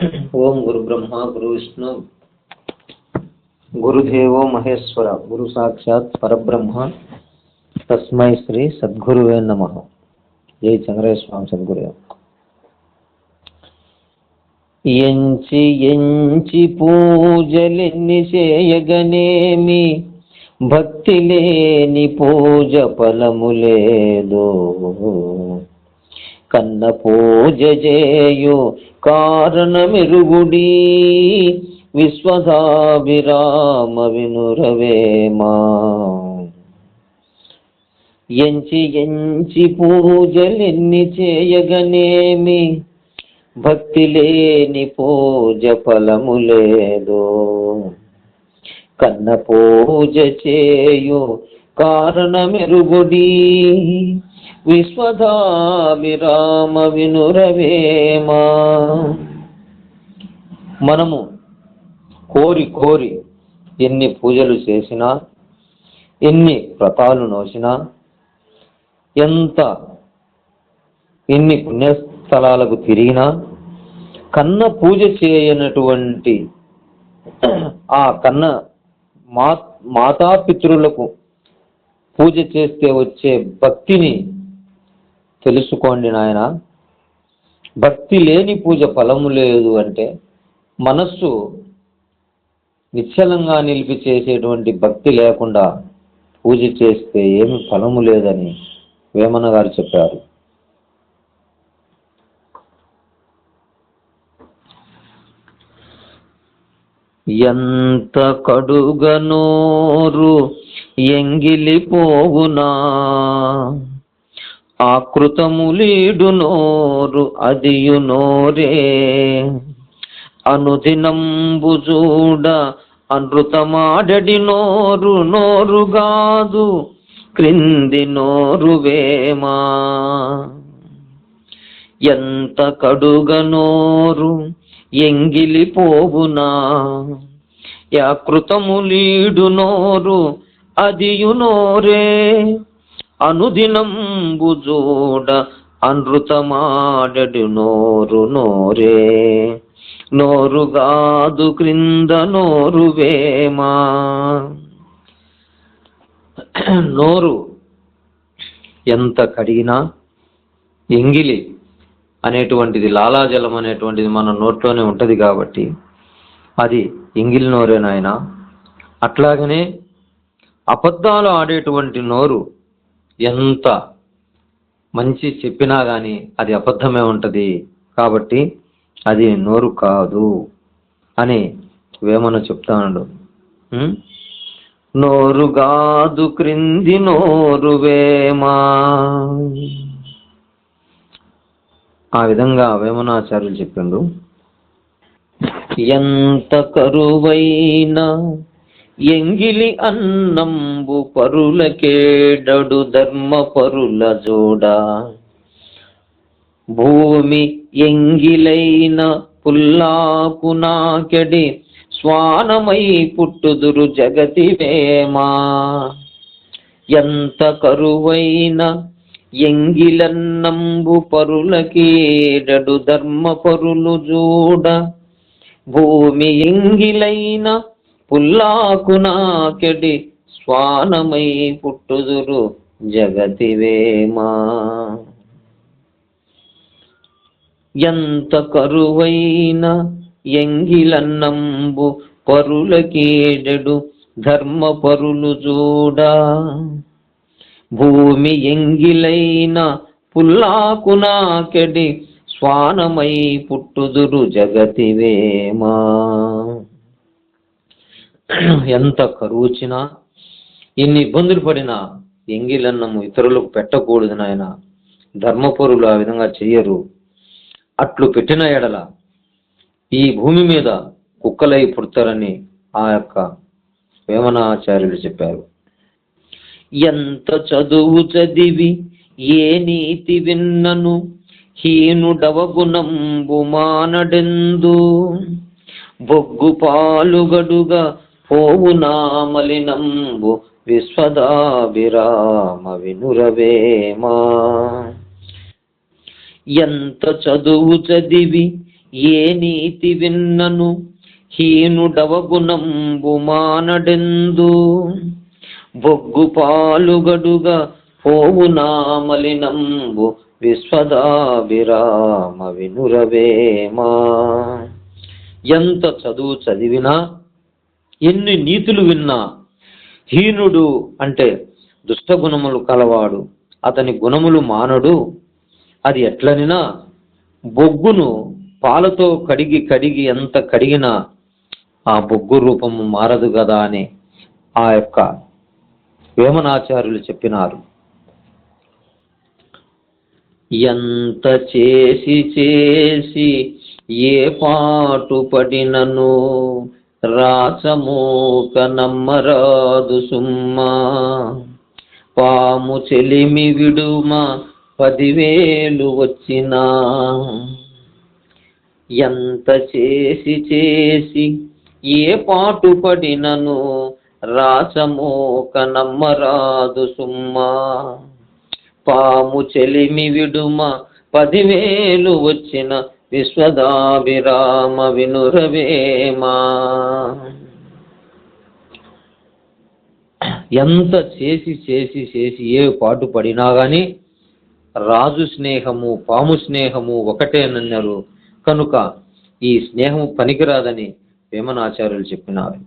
ఓం గురు బ్రహ్మ గురు విష్ణు గురుదేవో మహేశ్వర గురు సాక్షాత్ పరబ్రహ్మ తస్మై శ్రీ సద్గురువే నమ. జై చంద్రేశ్వరం స్వామి ఎంచి ఎంచి పూజలెన్ని చేయగనేమి భక్తి లేని పూజ ఫలము లేదో. కన్న పూజ చేయు కారణమెరుగుడి విశ్వదాభిరామ వినురవేమా ఎంచి ఎంచి పూజలెన్ని చేయగనేమి? భక్తి లేని పూజ ఫలము లేదు. కన్న పూజ చేయు కారణమెరుగుడి విశ్వధాభిరామ వినురవేమా. మనము కోరి కోరి ఎన్ని పూజలు చేసినా ఎన్ని వ్రతాలు నోసినా ఎంత ఎన్ని పుణ్యస్థలాలకు తిరిగినా కన్న పూజ చేయనటువంటి ఆ కన్న మా మాతాపితృలకు పూజ చేస్తే వచ్చే భక్తిని తెలుసుకోండి నాయన. భక్తి లేని పూజ ఫలము లేదు అంటే మనస్సు నిశ్చలంగా నిలిపి చేసేటువంటి భక్తి లేకుండా పూజ చేస్తే ఏమి ఫలము లేదని వేమన గారు చెప్పారు. ఎంత కడుగనోరు ఎంగిలిపోవునా ఆకృతములీడు నోరు అదియు నోరే అనుదినంబు చూడ అనృతమాడడి నోరు నోరుగాదు క్రింది నోరువేమా ఎంత కడుగ నోరు ఎంగిలిపోవునా యాకృతములీడు నోరు అదియు నోరే అనుదినంబుజోడ అనృతమాడడు నోరు నోరే. నోరుగాదు క్రింద నోరు వేమా. నోరు ఎంత కడిగినా ఎంగిలి అనేటువంటిది లాలాజలం అనేటువంటిది మన నోట్లోనే ఉంటుంది కాబట్టి అది ఎంగిలి నోరే నాయన అట్లాగనే అబద్ధాలు ఆడేటువంటి నోరు ఎంత మంచి చెప్పినా కానీ అది అబద్ధమే ఉంటది. కాబట్టి అది నోరు కాదు అని వేమన చెప్తాడు. నోరు కాదు క్రింది నోరు వేమా. ఆ విధంగా వేమనాచార్యులు చెప్పిండు. ఎంత కరువైన ఎంగిలి అన్నంబు పరులకేడడు ధర్మ పరుల జోడా. భూమి ఎంగిలైన పుల్లాకు నాకెడి స్వానమై పుట్టుదురు జగతి వేమా. ఎంత కరువైన ఎంగిలన్నంబు పరులకేడడు ధర్మ పరులు జూడ. భూమి ఎంగిలైన పుల్లాకు నాకెడి స్వానమై పుట్టుదురు జగతి వేమా ఎంత కరువైన ఎంగిలన్నంబు పరులకీడెడు ధర్మ పరులు చూడా భూమి ఎంగిలైన పుల్లాకు నాకెడి స్వానమై పుట్టుదురు జగతివేమా ఎంత కరువుచినా ఎన్ని ఇబ్బందులు పడినా ఎంగిలన్నము ఇతరులకు పెట్టకూడదు నాయన. ధర్మపరులు ఆ విధంగా చెయ్యరు. అట్లు పెట్టిన ఎడల ఈ భూమి మీద కుక్కలై పుడతారని ఆ యొక్క వేమనాచార్యులు చెప్పారు. ఎంత చదువు చదివి ఏ నీతి విన్నను హీనుడవగుణంబు మానడెందు. బొగ్గు పాలుగడుగా పోవు నామలినంబు విశ్వదాభిరామ వినురవేమా ఎంత చదువు చదివి ఏ నీతి విన్నను హీనుడవగుణంబు మానడెందు. బొగ్గు పాలుగడుగా పోవు నామలినంబు విశ్వదాభిరామ వినురవేమా ఎంత చదువు చదివినా ఎన్ని నీతులు విన్నా హీనుడు అంటే దుష్టగుణములు కలవాడు. అతని గుణములు మానడు. అది ఎట్లనినా బొగ్గును పాలతో కడిగి కడిగి ఎంత కడిగినా ఆ బొగ్గు రూపము మారదు కదా అని ఆ యొక్క వేమనాచార్యులు చెప్పినారు. ఎంత చేసి చేసి ఏ పాటు పడినను రాచమూక నమ్మరాదు సుమ్మా పాము చెలిమి విడుమ పదివేలు వచ్చినా. ఎంత చేసి చేసి ఏ పాటు పడినను రాచమోక నమ్మరాదు సుమ్మా పాము చెలిమి విడుమ పదివేలు వచ్చిన విశ్వదాభిరామ వినురవేమా ఎంత చేసి చేసి చేసి ఏ పాటు పడినా గాని రాజు స్నేహము పాము స్నేహము ఒకటేనన్నారు కనుక ఈ స్నేహము పనికిరాదని వేమనాచార్యులు చెప్పినారు.